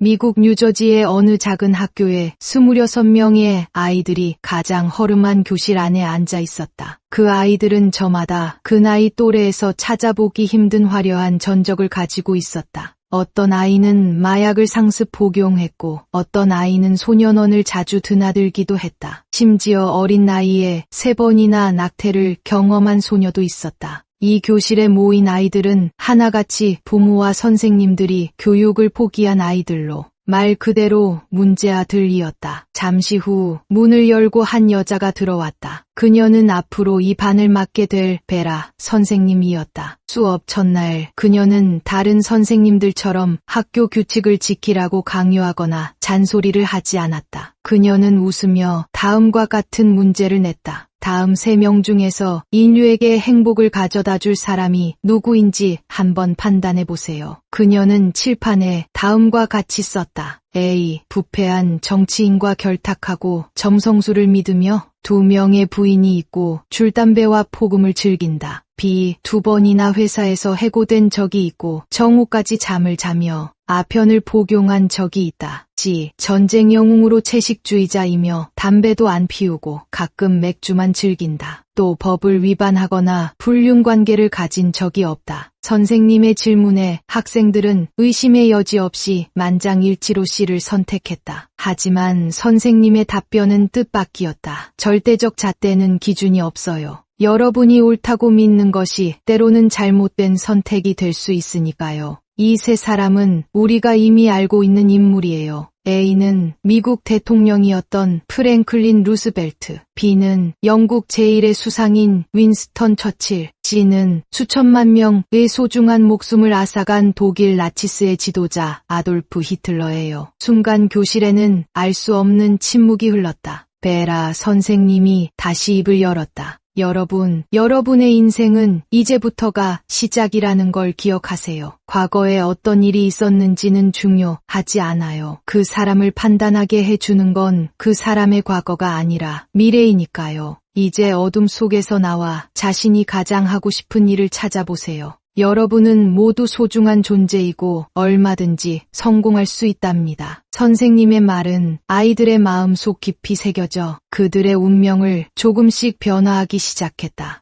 미국 뉴저지의 어느 작은 학교에 26명의 아이들이 가장 허름한 교실 안에 앉아 있었다. 그 아이들은 저마다 그 나이 또래에서 찾아보기 힘든 화려한 전적을 가지고 있었다. 어떤 아이는 마약을 상습 복용했고 어떤 아이는 소년원을 자주 드나들기도 했다. 심지어 어린 나이에 세 번이나 낙태를 경험한 소녀도 있었다. 이 교실에 모인 아이들은 하나같이 부모와 선생님들이 교육을 포기한 아이들로 말 그대로 문제 아들이었다. 잠시 후 문을 열고 한 여자가 들어왔다. 그녀는 앞으로 이 반을 맡게 될 베라 선생님이었다. 수업 첫날 그녀는 다른 선생님들처럼 학교 규칙을 지키라고 강요하거나 잔소리를 하지 않았다. 그녀는 웃으며 다음과 같은 문제를 냈다. 다음 세 명 중에서 인류에게 행복을 가져다 줄 사람이 누구인지 한번 판단해 보세요. 그녀는 칠판에 다음과 같이 썼다. A. 부패한 정치인과 결탁하고 점성술을 믿으며 두 명의 부인이 있고 줄담배와 폭음을 즐긴다. B. 두 번이나 회사에서 해고된 적이 있고 정오까지 잠을 자며 아편을 복용한 적이 있다. G. 전쟁 영웅으로 채식주의자이며 담배도 안 피우고 가끔 맥주만 즐긴다. 또 법을 위반하거나 불륜 관계를 가진 적이 없다. 선생님의 질문에 학생들은 의심의 여지 없이 만장일치로 C를 선택했다. 하지만 선생님의 답변은 뜻밖이었다. 절대적 잣대는 기준이 없어요. 여러분이 옳다고 믿는 것이 때로는 잘못된 선택이 될 수 있으니까요. 이 세 사람은 우리가 이미 알고 있는 인물이에요. A는 미국 대통령이었던 프랭클린 루스벨트, B는 영국 제1의 수상인 윈스턴 처칠, C는 수천만 명의 소중한 목숨을 앗아간 독일 나치스의 지도자 아돌프 히틀러예요. 순간 교실에는 알 수 없는 침묵이 흘렀다. 베라 선생님이 다시 입을 열었다. 여러분, 여러분의 인생은 이제부터가 시작이라는 걸 기억하세요. 과거에 어떤 일이 있었는지는 중요하지 않아요. 그 사람을 판단하게 해주는 건 그 사람의 과거가 아니라 미래이니까요. 이제 어둠 속에서 나와 자신이 가장 하고 싶은 일을 찾아보세요. 여러분은 모두 소중한 존재이고 얼마든지 성공할 수 있답니다. 선생님의 말은 아이들의 마음 속 깊이 새겨져 그들의 운명을 조금씩 변화하기 시작했다.